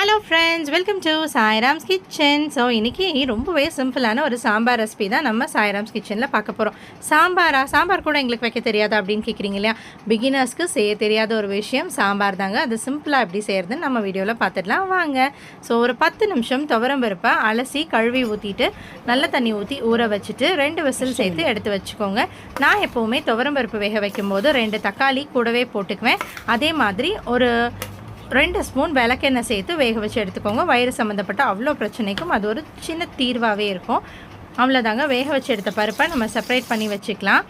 Hello friends welcome to Sairam's kitchen so இன்றைக்கி ரொம்பவே சிம்பிளான ஒரு சாம்பார் ரெசிபி தான் நம்ம சாய்ராம்ஸ் கிச்சனில் பார்க்க போகிறோம் சாம்பாரா? சாம்பார் கூட எங்களுக்கு வைக்க தெரியாது அப்படின்னு கேட்குறீங்க இல்லையா? பிகினர்ஸ்க்கு செய்ய தெரியாத ஒரு விஷயம் சாம்பார் தாங்க. அது சிம்பிளாக எப்படி செய்கிறதுன்னு நம்ம வீடியோவில் பார்த்துடலாம். வாங்க. ஸோ ஒரு பத்து நிமிஷம் துவரம் பருப்பை அலசி கழுவி ஊற்றிட்டு நல்ல தண்ணி ஊற்றி ஊற வச்சுட்டு ரெண்டு விசில் சேர்த்து எடுத்து வச்சுக்கோங்க. நான் எப்போவுமே துவரம் பருப்பு வேக வைக்கும்போது ரெண்டு தக்காளி கூடவே போட்டுக்குவேன். அதே மாதிரி ஒரு ரெண்டு ஸ்பூன் விளக்கெண்ணெய் சேர்த்து வேக வச்சு எடுத்துக்கோங்க. வயிறு சம்மந்தப்பட்ட அவ்வளோ பிரச்சனைக்கும் அது ஒரு சின்ன தீர்வாகவே இருக்கும். அவ்வளோதாங்க. வேக வச்சு எடுத்த பருப்பை நம்ம செப்பரேட் பண்ணி வச்சுக்கலாம்.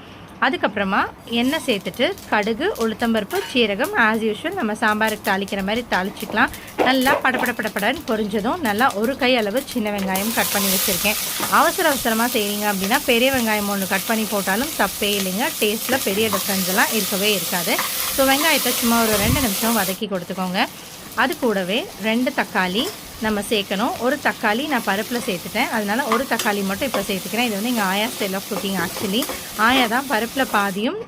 அதுக்கப்புறமா எண்ணெய் சேர்த்துட்டு கடுகு உளுத்தம்பருப்பு சீரகம் ஆஸ் யூஷுவல் நம்ம சாம்பாருக்கு தாளிக்கிற மாதிரி தாளிச்சிக்கலாம். நல்லா படபட படபடன்னு பொரிஞ்சதும் நல்லா ஒரு கை அளவு சின்ன வெங்காயம் கட் பண்ணி வச்சுருக்கேன். அவசர அவசரமாக செய்கிறீங்க அப்படின்னா பெரிய வெங்காயம் ஒன்று கட் பண்ணி போட்டாலும் தப்பே இல்லைங்க. டேஸ்ட்டில் பெரிய டிஃப்ரென்ஸ் எல்லாம் இருக்கவே இருக்காது. ஸோ வெங்காயத்தை சும்மா ஒரு ரெண்டு நிமிஷம் வதக்கி கொடுத்துக்கோங்க. அது கூடவே ரெண்டு தக்காளி நம்ம சேர்க்கணும். ஒரு தக்காளி நான் பருப்பில் சேர்த்துட்டேன். அதனால் ஒரு தக்காளி மட்டும் இப்போ சேர்த்துக்கிறேன். இது வந்து எங்கள் ஆயா ஸ்டைல் ஆஃப் குக்கிங் ஆக்சுவலி ஆயா தான் பருப்பில் பாதியும்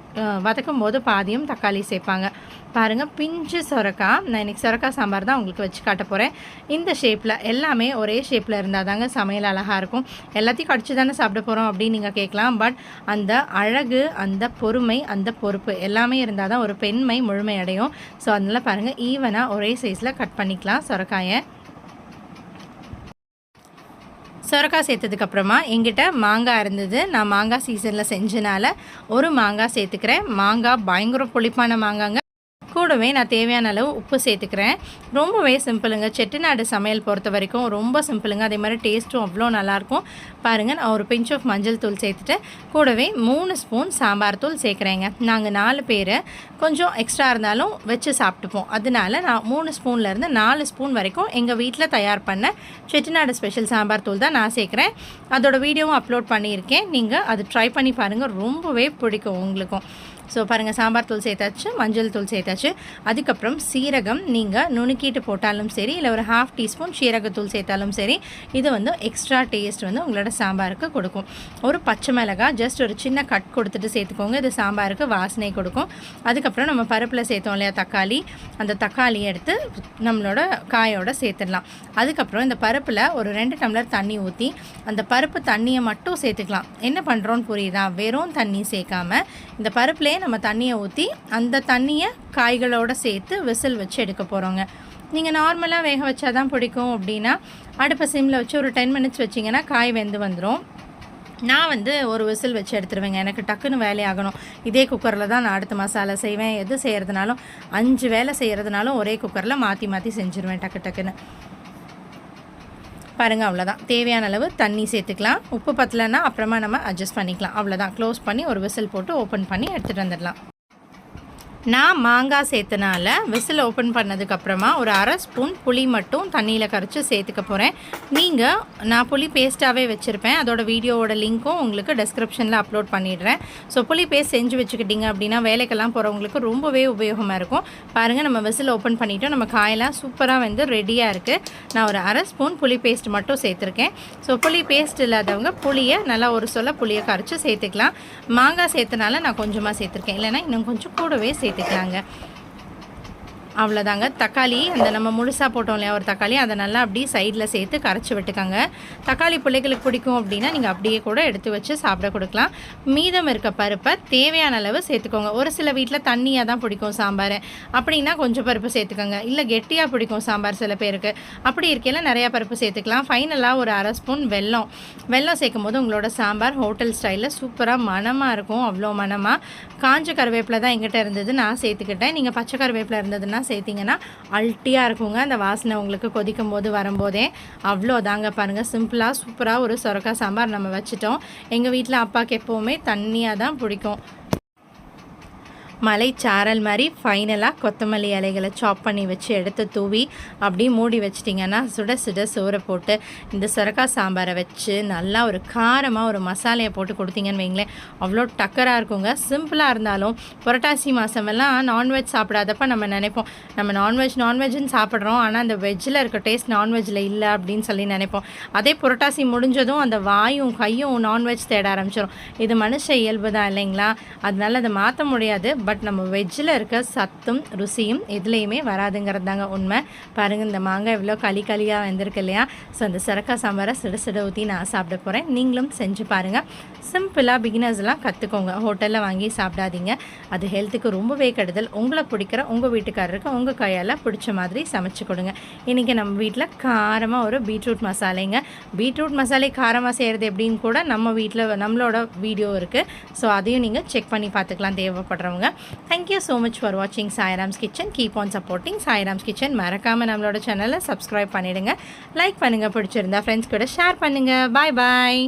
வதக்கும் போது பாதியும் தக்காளி சேர்ப்பாங்க. பாருங்கள் பிஞ்சு சொரக்கா நான் இன்றைக்கி சொரக்காய் சாம்பார் தான் உங்களுக்கு வச்சு காட்ட போகிறேன் இந்த ஷேப்பில் எல்லாமே ஒரே ஷேப்பில் இருந்தால் தாங்க சமையல் அழகாக இருக்கும். எல்லாத்தையும் கடிச்சு தானே சாப்பிட போகிறோம் அப்படின்னு நீங்கள் கேட்கலாம். பட் அந்த அழகு அந்த பொறுமை அந்த பொறுப்பு எல்லாமே இருந்தால் தான் ஒரு பெண்மை முழுமையடையும் ஸோ அதனால் பாருங்கள் ஈவனாக ஒரே சைஸில் கட் பண்ணிக்கலாம் சொரக்காயை. சொரக்காய் சேர்த்ததுக்கப்புறமா எங்கிட்ட மாங்காய் இருந்தது. நான் மாங்காய் சீசனில் செஞ்சனால ஒரு மாங்காய் சேர்த்துக்கிறேன். மாங்காய் பயங்கர புளிப்பான மாங்காங்க. கூடவே நான் தேவையான அளவு உப்பு சேர்த்துக்கிறேன். ரொம்பவே சிம்பிளுங்க. செட்டிநாடு சமையல் பொறுத்த வரைக்கும் ரொம்ப சிம்பிளுங்க. அதே மாதிரி டேஸ்ட்டும் அவ்வளோ நல்லாயிருக்கும். பாருங்கள் நான் ஒரு பிஞ்ச் ஆஃப் மஞ்சள் தூள் சேர்த்துட்டு கூடவே மூணு ஸ்பூன் சாம்பார் தூள் சேர்க்குறேங்க. நாங்கள் நாலு பேர் கொஞ்சம் எக்ஸ்ட்ரா இருந்தாலும் வச்சு சாப்பிட்டுப்போம். அதனால நான் மூணு ஸ்பூன்லேருந்து நாலு ஸ்பூன் வரைக்கும் எங்கள் வீட்டில் தயார் பண்ண செட்டிநாடு ஸ்பெஷல் சாம்பார் தூள் தான் நான் சேர்க்குறேன். அதோட வீடியோவும் அப்லோட் பண்ணியிருக்கேன். நீங்கள் அது ட்ரை பண்ணி பாருங்கள் ரொம்பவே பிடிக்கும் உங்களுக்கும். ஸோ பாருங்கள் சாம்பார் தூள் சேர்த்தாச்சு மஞ்சள் தூள் சேர்த்தாச்சு. அதுக்கப்புறம் சீரகம் நீங்கள் நுணுக்கிட்டு போட்டாலும் சரி இல்லை ஒரு ஹாஃப் டீஸ்பூன் சீரகத்தூள் சேர்த்தாலும் சரி இது வந்து எக்ஸ்ட்ரா டேஸ்ட் வந்து உங்களோட சாம்பாருக்கு கொடுக்கும். ஒரு பச்சை மிளகாய் ஜஸ்ட் ஒரு சின்ன கட் கொடுத்துட்டு சேர்த்துக்கோங்க. இது சாம்பாருக்கு வாசனை கொடுக்கும். அதுக்கப்புறம் நம்ம பருப்பில் சேர்த்தோம் இல்லையா தக்காளி. அந்த தக்காளியை எடுத்து நம்மளோட காயோட சேர்த்துடலாம். அதுக்கப்புறம் இந்த பருப்பில் ஒரு ரெண்டு டம்ளர் தண்ணி ஊற்றி அந்த பருப்பு தண்ணியை மட்டும் சேர்த்துக்கலாம். என்ன பண்ணுறோன்னு புரியுதா? வெறும் தண்ணி சேர்க்காம இந்த பருப்புலேயே நம்ம தண்ணியை ஊற்றி அந்த தண்ணியை காய்கள் காய்களோட சேர்த்து விசில் வச்சு எடுக்க போகிறோங்க நீங்கள் நார்மலாக வேக வச்சா தான் பிடிக்கும் அப்படின்னா அடுப்பை சிம்மில் வச்சு ஒரு டென் மினிட்ஸ் வச்சிங்கன்னா காய் வெந்து வந்துடும் நான் வந்து ஒரு விசில் வச்சு எடுத்துருவேங்க. எனக்கு டக்குன்னு வேலையாகணும் இதே குக்கரில் தான் நான் அடுத்த மசாலா செய்வேன். எது செய்கிறதுனாலும் அஞ்சு வேலை செய்கிறதுனாலும் ஒரே குக்கரில் மாற்றி மாற்றி செஞ்சுருவேன் டக்கு டக்குன்னு. பாருங்கள் அவ்வளோதான் தேவையான அளவு தண்ணி சேர்த்துக்கலாம். உப்பு பத்தலைன்னா அப்புறமா நம்ம அட்ஜஸ்ட் பண்ணிக்கலாம். அவ்வளோதான் க்ளோஸ் பண்ணி ஒரு விசில் போட்டு ஓப்பன் பண்ணி எடுத்துகிட்டு வந்துடலாம். நான் மாங்காய் சேர்த்தனால விசில் ஓப்பன் பண்ணதுக்கப்புறமா ஒரு அரை ஸ்பூன் புளி மட்டும் தண்ணியில் கரைச்சி சேர்த்துக்க போகிறேன் நீங்கள் நான் புளி பேஸ்ட்டாகவே வச்சுருப்பேன். அதோட வீடியோவோட லிங்க்கும் உங்களுக்கு டெஸ்கிரிப்ஷனில் அப்லோட் பண்ணிடுறேன். ஸோ புளி பேஸ்ட் செஞ்சு வச்சுக்கிட்டிங்க அப்படின்னா வேலைக்கெல்லாம் போகிறவங்களுக்கு ரொம்பவே உபயோகமாக இருக்கும். பாருங்கள் நம்ம விசில் ஓப்பன் பண்ணிவிட்டோம் நம்ம காயெல்லாம் சூப்பராக வந்து ரெடியாக இருக்குது நான் ஒரு அரை ஸ்பூன் புளி பேஸ்ட் மட்டும் சேர்த்துருக்கேன். ஸோ புளி பேஸ்ட் இல்லாதவங்க புளியை நல்லா ஒரு சொல்ல புளியை கரைச்சி சேர்த்துக்கலாம். மாங்காய் சேர்த்தனால நான் கொஞ்சமாக சேர்த்துருக்கேன். இல்லைன்னா இன்னும் கொஞ்சம் கூடவே சேர்த்துக்கலாங்க அவ்வளோதாங்க தக்காளி அந்த நம்ம முழுசாக போட்டோம் இல்லையா ஒரு தக்காளி அதை நல்லா அப்படியே சைடில் சேர்த்து கரைச்சி விட்டுக்கோங்க. தக்காளி பிள்ளைகளுக்கு பிடிக்கும் அப்படின்னா நீங்கள் அப்படியே கூட எடுத்து வச்சு சாப்பிட கொடுக்கலாம். மீதம் இருக்க பருப்பை தேவையான அளவு சேர்த்துக்கோங்க. ஒரு சில வீட்டில் தண்ணியாக தான் பிடிக்கும் சாம்பார். அப்படின்னா கொஞ்சம் பருப்பு சேர்த்துக்கோங்க. இல்லை கெட்டியாக பிடிக்கும் சாம்பார் சில பேருக்கு. அப்படி இருக்கையில் நிறையா பருப்பு சேர்த்துக்கலாம். ஃபைனலாக ஒரு அரை ஸ்பூன் வெல்லம். வெல்லம் சேர்க்கும் போது உங்களோட சாம்பார் ஹோட்டல் ஸ்டைலில் சூப்பராக மணமாக இருக்கும். அவ்வளோ மணமாக காஞ்ச கருவேப்பிலை தான் எங்கிட்ட இருந்தது. நான் சேர்த்துக்கிட்டேன். நீங்கள் பச்சை கருவேப்பிலை இருந்ததுன்னா சேர்த்திங்கன்னா அல்ட்டியாக இருக்குங்க. அந்த வாசனை உங்களுக்கு கொதிக்கும் போது வரும்போதே. அவ்வளோ தாங்க பாருங்கள் சிம்பிளாக சூப்பராக ஒரு சொரக்காய் சாம்பார் நம்ம வச்சுட்டோம். எங்கள் வீட்டில் அப்பாவுக்கு எப்போவுமே தண்ணியாக தான் பிடிக்கும். மலைச்சாரல் மாதிரி ஃபைனலாக கொத்தமல்லி இலைகளை சாப் பண்ணி வச்சு எடுத்து தூவி அப்படியே மூடி வச்சிட்டிங்கன்னா சுட சுட சோறை போட்டு இந்த சுரக்காய் சாம்பாரை வச்சு நல்லா ஒரு காரமாக ஒரு மசாலையை போட்டு கொடுத்தீங்கன்னு வைங்களேன். அவ்வளோ டக்கராக இருக்குங்க. சிம்பிளாக இருந்தாலும் புரட்டாசி மாதமெல்லாம் நான்வெஜ் சாப்பிடாதப்ப நம்ம நினைப்போம். நம்ம நான்வெஜ் நான்வெஜ்னு சாப்பிட்றோம். ஆனால் அந்த வெஜ்ஜில் இருக்க டேஸ்ட் நான்வெஜ்ஜில் இல்லை அப்படின்னு சொல்லி நினைப்போம். அதே புரட்டாசி முடிஞ்சதும் அந்த வாயும் கையும் நான்வெஜ் தேட ஆரம்பிச்சிடும் இது மனுஷ இயல்பு தான் இல்லைங்களா? அதனால அதை மாற்ற முடியாது. பட் பட் நம்ம வெஜ்ஜில் இருக்க சத்தும் ருசியும் எதுலேயுமே வராதுங்கிறது தாங்க உண்மை. பாருங்கள் இந்த மாங்காய் இவ்வளோ களி களியாக வந்திருக்கு இல்லையா? ஸோ அந்த சிறக்கா சாம்பாரை சிடு சிடு ஊற்றி நான் சாப்பிட போகிறேன் நீங்களும் செஞ்சு பாருங்கள் சிம்பிளாக பிகினர்ஸ்லாம் கற்றுக்கோங்க ஹோட்டலில் வாங்கி சாப்பிடாதீங்க. அது ஹெல்த்துக்கு ரொம்பவே கெடுதல். உங்களை பிடிக்கிற உங்கள் வீட்டுக்காரருக்கு உங்கள் கையால் பிடிச்ச மாதிரி சமைச்சு கொடுங்க. இன்றைக்கி நம்ம வீட்டில் காரமாக ஒரு பீட்ரூட் மசாலைங்க. பீட்ரூட் மசாலை காரமாக செய்கிறது எப்படின்னு கூட நம்ம வீட்டில் நம்மளோட வீடியோ இருக்குது ஸோ அதையும் நீங்கள் செக் பண்ணி பார்த்துக்கலாம். தேவைப்படுறவங்க. தேங்க்யூ ஸோ மச் ஃபார் வாட்சிங் Sairam's kitchen keep on supporting Sairam's kitchen மறக்காமல் நம்மளோட சேனலை சப்ஸ்கிரைப் பண்ணிவிடுங்க லைக் பண்ணுங்கள் பிடிச்சிருந்தா ஃப்ரெண்ட்ஸ் கூட ஷேர் பண்ணுங்கள் பாய் பாய்